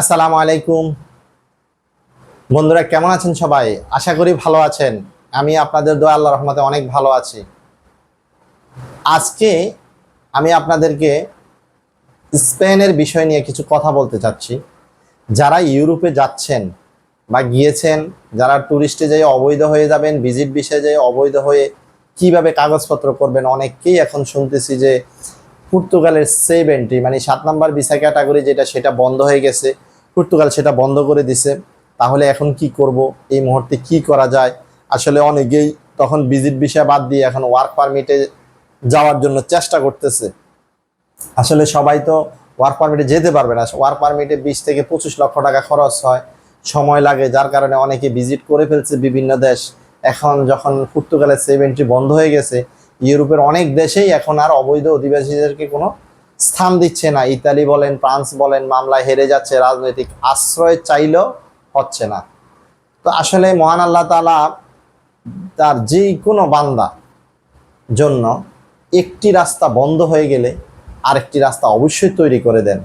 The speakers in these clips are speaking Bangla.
আসসালামু আলাইকুম। বন্ধুরা, কেমন আছেন সবাই? আশা করি ভালো আছেন। আমি আপনাদের দোয়া আল্লাহ রহমতে অনেক ভালো আছি। আজকে আমি আপনাদেরকে স্পেনের বিষয় নিয়ে কিছু কথা বলতে চাচ্ছি। যারা ইউরোপে যাচ্ছেন বা গিয়েছেন, যারা ট্যুরিস্টে যেয়ে অবৈধ হয়ে যাবেন ভিজিট বিষয়ে যেয়ে অবৈধ হয়ে কীভাবে কাগজপত্র করবেন, অনেককেই এখন শুনতেছি যে পর্তুগালের সেভ এন্ট্রি মানে সাত নাম্বার ভিসা ক্যাটাগরি যেটা সেটা বন্ধ হয়ে গেছে। পর্তুগাল সেটা বন্ধ করে দিছে। তাহলে এখন কি করব? এই মুহূর্তে কি করা যায়? আসলে অনেকেই তখন ভিজিট বিষয় বাদ দিয়ে এখন ওয়ার্ক পারমিটে যাওয়ার জন্য চেষ্টা করতেছে। আসলে সবাই তো ওয়ার্ক পারমিটে যেতে পারবে না। ওয়ার্ক পারমিটে বিশ থেকে পঁচিশ লক্ষ টাকা খরচ হয়। সময় লাগে, যার কারণে অনেকে ভিজিট করে ফেলছে বিভিন্ন দেশ। এখন যখন পর্তুগালের সেভ এন্ট্রি বন্ধ হয়ে গেছে ইউরোপের অনেক দেশেই এখন আর অবৈধ অধিবাসীদেরকে কোনো স্থান দিচ্ছে না। ইতালি বলেন, ফ্রান্স বলেন, মামলায় হেরে যাচ্ছে, রাজনৈতিক আশ্রয় চাইলেও হচ্ছে না। তো আসলে মহান আল্লাহ তালা তার যে কোনো বান্দা জন্য একটি রাস্তা বন্ধ হয়ে গেলে আরেকটি রাস্তা অবশ্যই তৈরি করে দেন।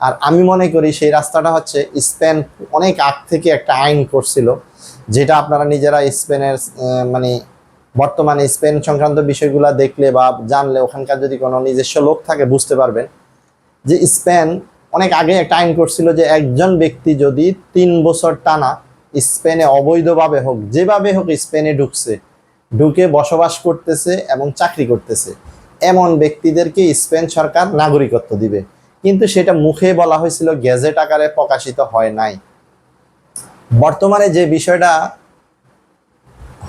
আর আমি মনে করি সেই রাস্তাটা হচ্ছে স্পেন অনেক আগ থেকে একটা আইন করছিল, যেটা আপনারা নিজেরা স্পেনের মানে বর্তমানে স্পেন সংক্রান্ত বিষয়গুলো দেখলে বা জানলে ওখানকার যদি কোনো নিজস্ব লোক থাকে, বুঝতে পারবেন যে স্পেন অনেক আগে একটা আইন করছিল যে একজন ব্যক্তি যদি তিন বছর টানা স্পেনে অবৈধভাবে হোক, যেভাবে হোক স্পেনে ঢুকছে, ঢুকে বসবাস করতেছে এবং চাকরি করতেছে, এমন ব্যক্তিদেরকে স্পেন সরকার নাগরিকত্ব দিবে। কিন্তু সেটা মুখে বলা হয়েছিল গ্যাজেট আকারে প্রকাশিত হয় নাই। বর্তমানে যে বিষয়টা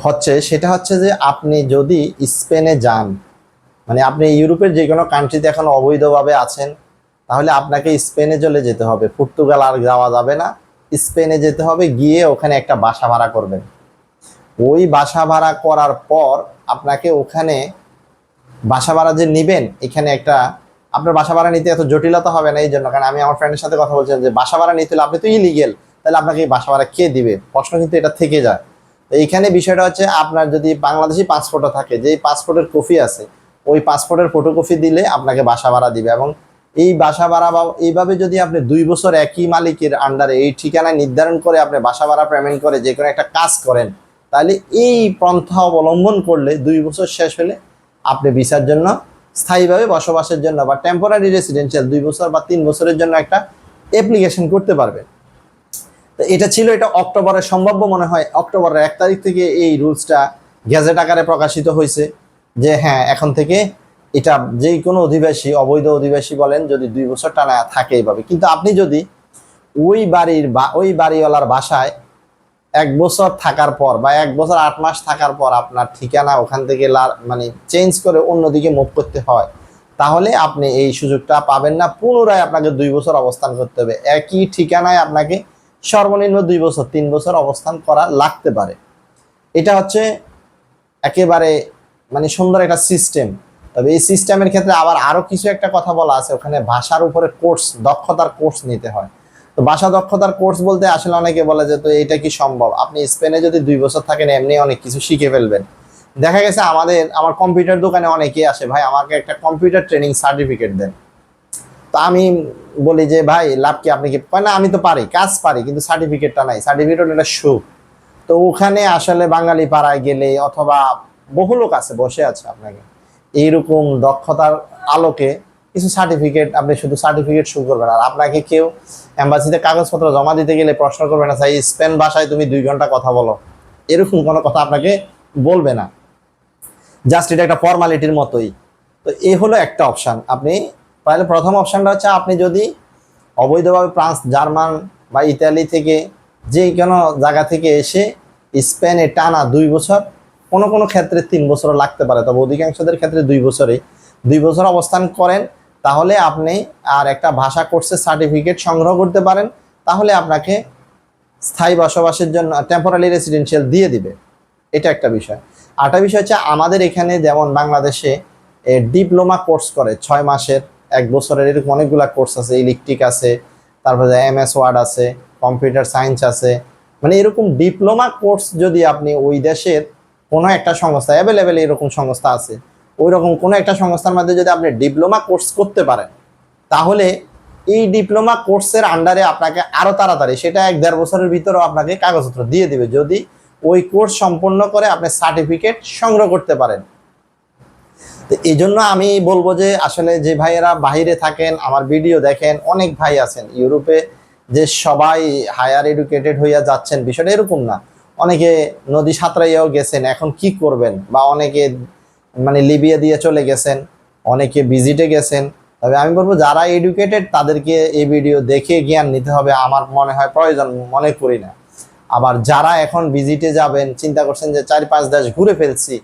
হচ্ছে, সেটা হচ্ছে যে আপনি যদি স্পেনে যান মানে আপনি ইউরোপের যে কোনো কান্ট্রিতে এখন অবৈধভাবে আছেন, তাহলে আপনাকে স্পেনে চলে যেতে হবে। পর্তুগাল আর যাওয়া যাবে না। স্পেনে যেতে হবে, গিয়ে ওখানে একটা বাসা ভাড়া করবেন। ওই বাসা ভাড়া করার পর আপনাকে ওখানে বাসা ভাড়া যে নিবেন, এখানে একটা, আপনার বাসা ভাড়া নিতে এত জটিলতা হবে না এই জন্য কারণ আমি আমার ফ্রেন্ডের সাথে কথা বলছিলাম যে, বাসা ভাড়া নিতে হলে আপনি তো ইলিগেল তাহলে আপনাকে বাসা ভাড়া কে দিবে? প্রশ্ন কিন্তু এটা থেকে যায়। এইখানে বিষয়টা হচ্ছে আপনার যদি বাংলাদেশি পাসপোর্টও থাকে যে পাসপোর্টের কপি আছে, ওই পাসপোর্টের ফটোকপি দিলে আপনাকে বাসা ভাড়া দিবে এবং এই বাসা ভাড়া বা এইভাবে যদি আপনি দুই বছর একই মালিকের আন্ডারে এই ঠিকানায় নির্ধারণ করে আপনি বাসা ভাড়া পেমেন্ট করে যে কোনো একটা কাজ করেন, তাহলে এই পন্থা অবলম্বন করলে দুই বছর শেষ হলে আপনি ভিসার জন্য, স্থায়ীভাবে বসবাসের জন্য বা টেম্পোরারি রেসিডেন্সিয়াল দুই বছর বা তিন বছরের জন্য একটা অ্যাপ্লিকেশন করতে পারবেন। এটা ছিল এটা অক্টোবরের সম্ভাব্য মনে হয়, অক্টোবরের এক তারিখ থেকে এই রুলসটা গ্যাজেট আকারে প্রকাশিত হয়েছে যে হ্যাঁ এখন থেকে এটা যে কোনো অধিবাসী, অবৈধ অধিবাসী বলেন, যদি দুই বছর টানা থাকে এইভাবে। কিন্তু আপনি যদি ওই বাড়ির বা, ওই বাড়িওয়ালার বাসায় এক বছর থাকার পর বা এক বছর আট মাস থাকার পর আপনার ঠিকানা ওখান থেকে মানে চেঞ্জ করে অন্যদিকে মুভ করতে হয়, তাহলে আপনি এই সুযোগটা পাবেন না। পুনরায় আপনাকে দুই বছর অবস্থান করতে হবে। একই ঠিকানায় আপনাকে সর্বনিম্ন দুই বছর, তিন বছর অবস্থান করা লাগতে পারে। এটা হচ্ছে একেবারে মানে সুন্দর একটা সিস্টেম তবে এই সিস্টেমের ক্ষেত্রে আবার আরও কিছু একটা কথা বলা আছে, ওখানে ভাষার উপরে কোর্স দক্ষতার কোর্স নিতে হয়। তো ভাষা দক্ষতার কোর্স বলতে আসলে অনেকে বলে যে, তো এটা কি সম্ভব? আপনি স্পেনে যদি দুই বছর থাকেন, এমনি অনেক কিছু শিখে ফেলবেন। দেখা গেছে আমাদের, আমার কম্পিউটার দোকানে অনেকেই আসে, ভাই, আমাকে একটা কম্পিউটার ট্রেনিং সার্টিফিকেট দেন। তো আমি বলি যে, ভাই, লাভ কি? আপনি কি না, আমি তো পারি, কাজ পারি, কিন্তু সার্টিফিকেটটা নাই। সার্টিফিকেট এটা সুখ। তো ওখানে আসলে বাঙালি পাড়ায় গেলে অথবা বহু লোক আছে, বসে আছে আপনাকে। এইরকম দক্ষতার আলোকে কিছু সার্টিফিকেট আপনি শুধু সার্টিফিকেট শুরু করবেন। আর আপনাকে কেউ এম্বাসিতে কাগজপত্র জমা দিতে গেলে প্রশ্ন করবে না, স্যার স্পেন ভাষায় তুমি দুই ঘণ্টা কথা বলো। এরকম কোনো কথা আপনাকে বলবে না। জাস্ট এটা একটা ফর্মালিটির মতোই। তো এই হলো একটা অপশান। আপনি তাহলে প্রথম অপশানটা হচ্ছে আপনি যদি অবৈধভাবে ফ্রান্স, জার্মান বা ইতালি থেকে যে কোনো জায়গা থেকে এসে স্পেনে টানা দুই বছর, কোনো কোনো ক্ষেত্রে তিন বছরও লাগতে পারে, তবে অধিকাংশদের ক্ষেত্রে দুই বছরই। দুই বছর অবস্থান করেন, তাহলে আপনি আর একটা ভাষা কোর্সের সার্টিফিকেট সংগ্রহ করতে পারেন, তাহলে আপনাকে স্থায়ী বসবাসের জন্য টেম্পোরারি রেসিডেন্সিয়াল দিয়ে দিবে। এটা একটা বিষয়। আরেকটা বিষয় হচ্ছে আমাদের এখানে যেমন বাংলাদেশে ডিপ্লোমা কোর্স করে ছয় মাসের এক বছরের এরকম অনেকগুলা কোর্স আছে ইলেকট্রিক আছে, তারপরে এম এস ওয়ার্ড আছে কম্পিউটার সায়েন্স আছে। মানে এরকম ডিপ্লোমা কোর্স যদি আপনি ওই দেশের কোনো একটা সংস্থা অ্যাভেলেবেল এরকম সংস্থা আছে ওই রকম কোনো একটা সংস্থার মধ্যে যদি আপনি ডিপ্লোমা কোর্স করতে পারেন, তাহলে এই ডিপ্লোমা কোর্সের আন্ডারে আপনাকে আরও তাড়াতাড়ি, সেটা এক দেড় বছরের ভিতরেও আপনাকে কাগজপত্র দিয়ে দিবে। যদি ওই কোর্স সম্পন্ন করে আপনি সার্টিফিকেট সংগ্রহ করতে পারেন তো এই জন্য আমি বলব যে আসলে যে ভাইয়েরা বাইরে থাকেন, আমার ভিডিও দেখেন, অনেক ভাই আছেন ইউরোপে যে সবাই হায়ার এডুকেটেড হইয়া যাচ্ছেন। বিষয়টা এরকম না। অনেকে নদী সাঁতরাইয়াও গেছেন, এখন কি করবেন? বা অনেকে মানে লিবিয়া দিয়ে চলে গেছেন, অনেকে ভিজিটে গেছেন। তবে আমি বলব যারা এডুকেটেড তাদেরকে এই ভিডিও দেখে জ্ঞান নিতে হবে। আমার মনে হয় প্রয়োজন, মনে করি না। আবার যারা এখন ভিজিটে যাবেন, চিন্তা করছেন যে চার পাঁচ দেশ ঘুরে ফেলছি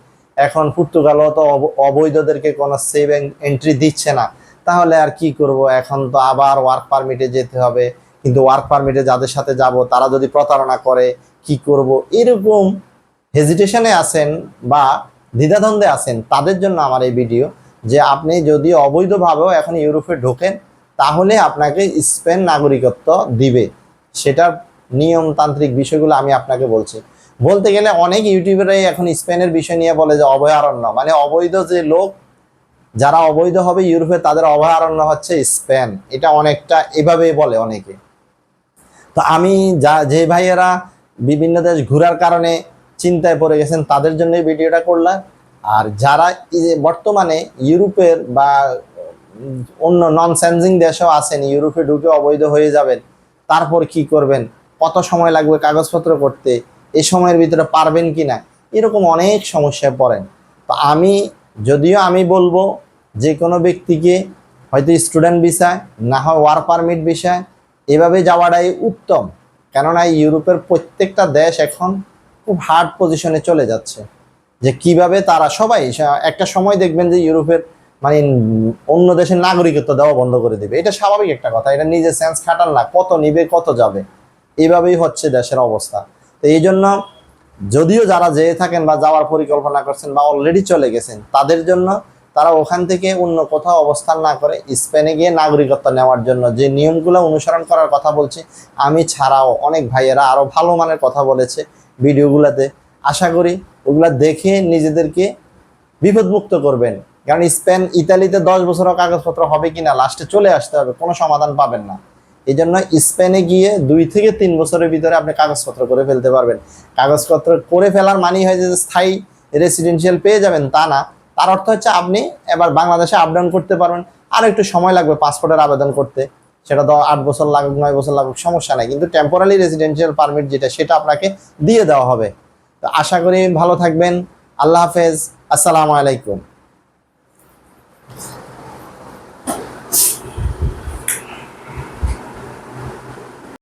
এখন পর্তুগালও তো অব- অবৈধদেরকে কোনো সেভ এন্ট্রি দিচ্ছে না। তাহলে আর কি করব? এখন তো আবার ওয়ার্ক পারমিটে যেতে হবে। কিন্তু ওয়ার্ক পারমিটে যাদের সাথে যাব, তারা যদি প্রতারণা করে, কি করব? এরকম হেজিটেশনে আছেন বা দ্বিধাদ্বন্দ্বে আছেন, তাদের জন্য আমার এই ভিডিও যে আপনি যদি অবৈধভাবেও এখন ইউরোপে ঢোকেন, তাহলে আপনাকে স্পেন নাগরিকত্ব দিবে। সেটার নিয়মতান্ত্রিক বিষয়গুলো আমি আপনাকে বলছি। বলতে গেলে অনেক ইউটিউবারাই এখন স্পেনের বিষয় নিয়ে বলে যে অভয়ারণ্য। মানে অবৈধ যে লোক, যারা অবৈধ হবে ইউরোপে, তাদের অভয়ারণ্য হচ্ছে স্পেন। এটা অনেকটা এভাবেই বলে অনেকে। তো আমি যা, যে ভাইয়েরা বিভিন্ন দেশ ঘোরার কারণে চিন্তায় পড়ে গেছেন, তাদের জন্য ভিডিওটা করলাম। আর যারা বর্তমানে ইউরোপের বা অন্য নন সেন্সিং দেশেও আছেন, ইউরোপে ঢুকে অবৈধ হয়ে যাবেন, তারপর কি করবেন? কত সময় লাগবে কাগজপত্র করতে? এই সময়ের ভিতরে পারবেন কি না, এরকম অনেক সমস্যায় পড়েন। তো আমি, যদিও আমি বলব যে কোনো ব্যক্তিকে হয়তো স্টুডেন্ট বিষয় না হয় ওয়ার্ক পারমিট বিষয় এভাবে যাওয়াটাই উত্তম। কেননা ইউরোপের প্রত্যেকটা দেশ এখন খুব হার্ড পজিশনে চলে যাচ্ছে। যে কীভাবে তারা সবাই একটা সময় দেখবেন যে ইউরোপের মানে অন্য দেশের নাগরিকত্ব দেওয়া বন্ধ করে দেবে। এটা স্বাভাবিক একটা কথা, এটা নিজে সেন্স খাটাল না, কত নিবে, কত যাবে। এভাবেই হচ্ছে দেশের অবস্থা। তো এই জন্য যদিও যারা যেয়ে থাকেন বা যাওয়ার পরিকল্পনা করছেন বা অলরেডি চলে গেছেন, তাদের জন্য তারা ওখান থেকে অন্য কোথাও অবস্থান না করে স্পেনে গিয়ে নাগরিকত্ব নেওয়ার জন্য যে নিয়মগুলো অনুসরণ করার কথা বলছি, আমি ছাড়াও অনেক ভাইয়েরা আরও ভালো মানের কথা বলেছে ভিডিওগুলোতে। আশা করি ওগুলা দেখে নিজেদেরকে বিপদমুক্ত করবেন। কারণ স্পেন ইতালিতে দশ বছরও কাগজপত্র হবে কিনা, লাস্টে চলে আসতে হবে, কোনো সমাধান পাবেন না। এই জন্য স্পেনে গিয়ে দুই থেকে তিন বছরের ভিতরে আপনি কাগজপত্র করে ফেলতে পারবেন। কাগজপত্র করে ফেলার মানেই হয় যে স্থায়ী রেসিডেন্সিয়াল পেয়ে যাবেন, তা না। তার অর্থ হচ্ছে আপনি এবার বাংলাদেশে আপ ডাউন করতে পারবেন, আর একটু সময় লাগবে পাসপোর্টের আবেদন করতে। সেটা তো আট বছর লাগুক, নয় বছর লাগুক, সমস্যা নাই। কিন্তু টেম্পোরারি রেসিডেন্সিয়াল পারমিট যেটা, সেটা আপনাকে দিয়ে দেওয়া হবে। তো আশা করি ভালো থাকবেন। আল্লাহ হাফেজ। আসসালামু আলাইকুম।